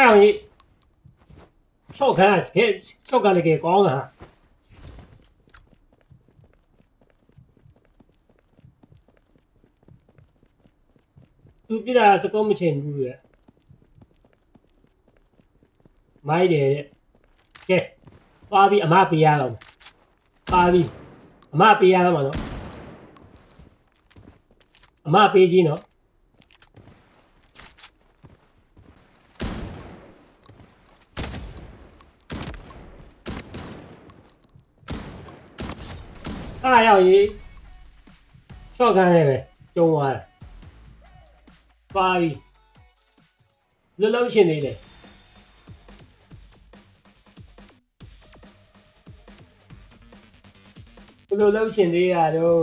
အဲ့အောင်ကြီးချော့ခန်းကဲချော့ကန်တကယ်ကောင်းတာဟာသူပြတာစကုံးမချိန်ဘူးရဲ့မိုက်တယ်တဲ့ကဲပါပြီအမပေးရတော့မယ်ပါပြီအမပေးရတော့မှာနော်အမပေးကြီးနော် အားရောက်ရေးချော့ခန်းနေပဲကျုံသွားတယ်ပါပြီလွတ်လုံးရှင်နေတယ်ဘယ်လိုလုံးရှင်သေးရတော့